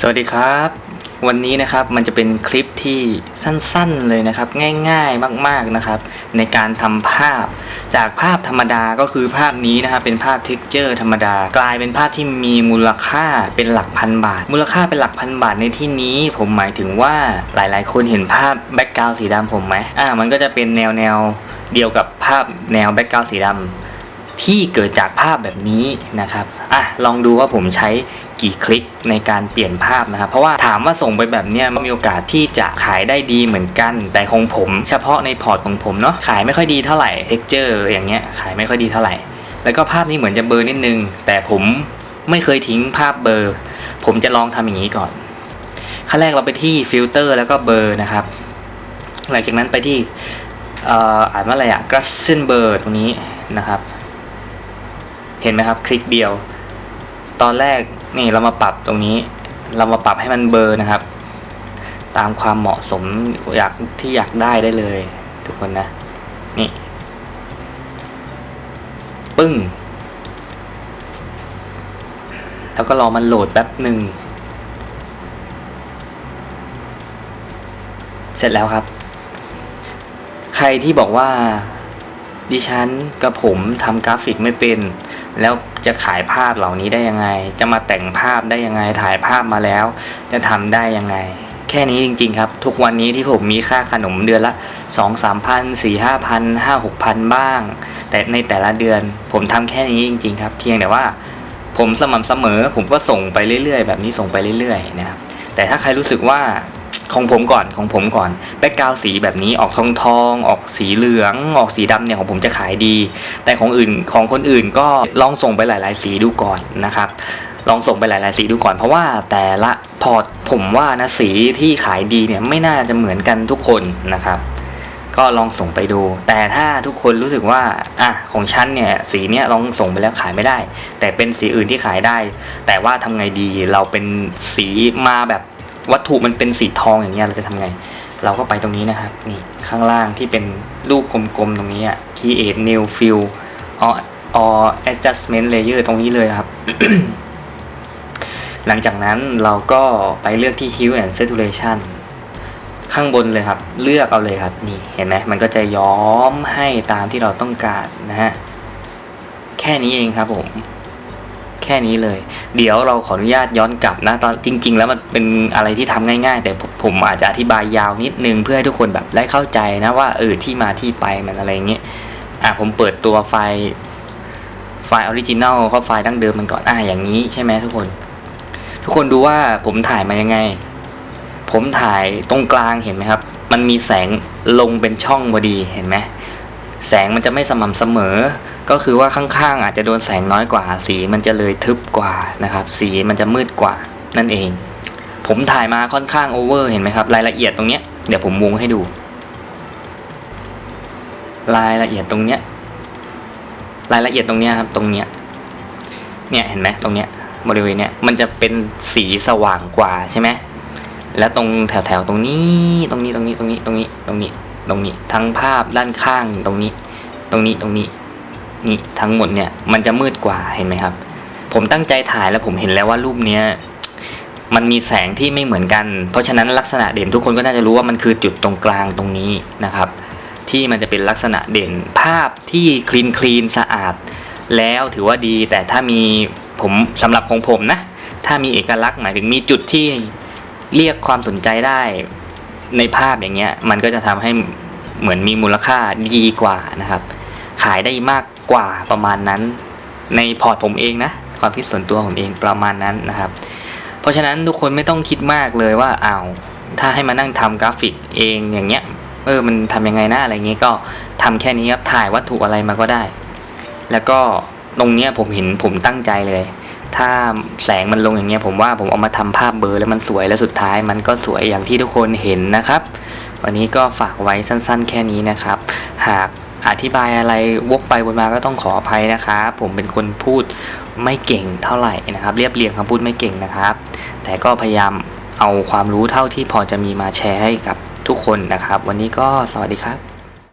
สวัสดีครับ วันนี้นะครับมันจะเป็นคลิปที่สั้นๆเลยนะครับ ง่ายๆมากๆนะครับ ในการทำภาพ จากภาพธรรมดาก็คือภาพนี้นะครับเป็นภาพเท็กเจอร์ธรรมดา กลายเป็นภาพที่มีมูลค่าเป็นหลักพันบาท มูลค่าเป็นหลักพันบาทในที่นี้ ผมหมายถึงว่าหลายๆ คนเห็นภาพแบ็กกราวสีดำผมไหมอ่ามันก็จะเป็นแนวแนวเดียวกับภาพแนวแบ็กกราวสีดำ ที่เกิดจากภาพแบบนี้นะครับอะลองดูว่าผมใช้กี่คลิกในการเปลี่ยนภาพนะครับเพราะว่าถามว่าส่งไปแบบเนี้ยมันมีโอกาสที่จะขายได้ดีเหมือนกัน แต่ของผมเฉพาะในพอร์ตของผมเนาะขายไม่ค่อยดีเท่าไหร่เท็กเจอร์อย่างเงี้ยขายไม่ค่อยดีเท่าไหร่ แล้วก็ภาพนี้เหมือนจะเบอร์นิดนึง แต่ผมไม่เคยทิ้งภาพเบอร์ ผมจะลองทำอย่างนี้ก่อนขั้นแรกเราไปที่ฟิลเตอร์แล้วก็เบอร์นะครับ หลังจากนั้นไปที่อ่านว่าอะไรอะ g r a s s e n b e r ตรงนี้นะครับ เห็นไหมครับ คลิกเดียว ตอนแรกนี่เรามาปรับตรงนี้ เรามาปรับให้มันเบอร์นะครับ ตามความเหมาะสมอยากที่อยากได้ได้เลย ทุกคนนะ นี่ ปึ้ง แล้วก็รอมันโหลดแป๊บหนึ่งเสร็จแล้วครับ ใครที่บอกว่า ดิฉันกับผมทำกราฟิกไม่เป็น แล้วจะขายภาพเหล่านี้ได้ยังไง จะมาแต่งภาพได้ยังไง ถ่ายภาพมาแล้ว จะทำได้ยังไง แค่นี้จริงๆครับ ทุกวันนี้ที่ผมมีค่าขนมเดือนละ 2 3พันสี่ห้าพันห้าหกพันบ้าง แต่ในแต่ละเดือนผมทำแค่นี้จริง ๆ ครับ เพียงแต่ว่าผมสม่ำเสมอ ผมก็ส่งไปเรื่อยๆ แบบนี้ส่งไปเรื่อยๆนะครับแต่ถ้าใครรู้สึกว่า ของผมก่อนของผมก่อนแบ็กกราวสีแบบนี้ออกทองทองออกสีเหลือง ออกสีดำเนี่ยของผมจะขายดี แต่ของอื่นของคนอื่นก็ลองส่งไปหลาย ๆ สีดูก่อนนะครับลองส่งไปหลาย ๆ สีดูก่อนเพราะว่าแต่ละพอร์ตผมว่านะสีที่ขายดีเนี่ยไม่น่าจะเหมือนกันทุกคนนะครับ ก็ลองส่งไปดู แต่ถ้าทุกคนรู้สึกว่าอะของฉันเนี่ยสีเนี้ยลองส่งไปแล้วขายไม่ได้ แต่เป็นสีอื่นที่ขายได้ แต่ว่าทำไงดีเราเป็นสีมาแบบ วัตถุมันเป็นสีทองอย่างเงี้ยเราจะทำไง เราก็ไปตรงนี้นะครับนี่ข้างล่างที่เป็นรูปกลมๆตรงนี้อะ create new fill or or adjustment layer ตรงนี้เลยครับ หลังจากนั้นเราก็ไปเลือกที่ hue and saturation ข้างบนเลยครับ เลือกเอาเลยครับ นี่เห็นไหมมันก็จะย้อมให้ตามที่เราต้องการนะฮะ แค่นี้เองครับผม ค่นี้เลย เดี๋ยวเราขออนุญาตย้อนกลับนะตอนจริง ๆ แล้วมันเป็นอะไรที่ทำง่าย ๆ แต่ผมอาจจะอธิบายยาวนิดนึงเพื่อให้ทุกคนแบบได้เข้าใจนะว่าเออที่มาที่ไปมันอะไรเงี้ยอะผมเปิดตัวไฟล์ไฟล์ออริจินัลเข้าไฟล์ดั้งเดิมมันก่อนอะอย่างนี้ใช่ไหมทุกคน ทุกคนดูว่าผมถ่ายมายังไง ผมถ่ายตรงกลางเห็นไหมครับ มันมีแสงลงเป็นช่องพอดีเห็นไหมแสงมันจะไม่สม่ำเสมอ ก็คือว่าข้างๆอาจจะโดนแสงน้อยกว่า สีมันจะเลยทึบกว่านะครับ สีมันจะมืดกว่านั่นเอง ผมถ่ายมาค่อนข้างโอเวอร์เห็นไหมครับ รายละเอียดตรงเนี้ยเดี๋ยวผมวงให้ดู รายละเอียดตรงเนี้ยรายละเอียดตรงเนี้ยครับตรงเนี้ยเนี่ยเห็นไหมตรงเนี้ยบริเวณเนี้ยมันจะเป็นสีสว่างกว่าใช่ไหมแล้วตรงแถวๆตรงนี้ตรงนี้ตรงนี้ตรงนี้ตรงนี้ตรงนี้ตรงนี้ทั้งภาพด้านข้างตรงนี้ ตรงนี้ตรงนี้ นี่ทั้งหมดเนี่ยมันจะมืดกว่าเห็นไหมครับ ผมตั้งใจถ่ายแล้วผมเห็นแล้วว่ารูปเนี้ยมันมีแสงที่ไม่เหมือนกัน เพราะฉะนั้นลักษณะเด่นทุกคนก็น่าจะรู้ว่ามันคือจุดตรงกลางตรงนี้นะครับ ที่มันจะเป็นลักษณะเด่นภาพที่คลีนคลีนสะอาด แล้วถือว่าดีแต่ถ้ามีผมสำหรับของผมนะ ถ้ามีเอกลักษณ์หมายถึงมีจุดที่เรียกความสนใจได้ในภาพอย่างเงี้ยมันก็จะทำให้เหมือนมีมูลค่าดีกว่านะครับ ขายได้มากกว่าประมาณนั้น ในพอร์ตผมเองนะความคิดส่วนตัวผมเองประมาณนั้นนะครับ เพราะฉะนั้นทุกคนไม่ต้องคิดมากเลยว่าอ้าวถ้าให้มานั่งทำกราฟิกเองอย่างเงี้ยเออมันทำยังไงนะอะไรเงี้ยก็ทำแค่นี้ครับถ่ายวัตถุอะไรมาก็ได้ แล้วก็ตรงเนี้ยผมเห็นผมตั้งใจเลย ถ้าแสงมันลงอย่างเงี้ยผมว่าผมเอามาทำภาพเบลอร์แล้วมันสวยแล้วสุดท้าย มันก็สวยอย่างที่ทุกคนเห็นนะครับ วันนี้ก็ฝากไว้สั้นๆ แค่นี้นะครับ หาก อธิบายอะไรวกไปวนมาก็ต้องขออภัยนะครับผมเป็นคนพูดไม่เก่งเท่าไหร่นะครับ เรียบเรียงคำพูดไม่เก่งนะครับ แต่ก็พยายามเอาความรู้เท่าที่พอจะมีมาแชร์ให้กับทุกคนนะครับ วันนี้ก็สวัสดีครับ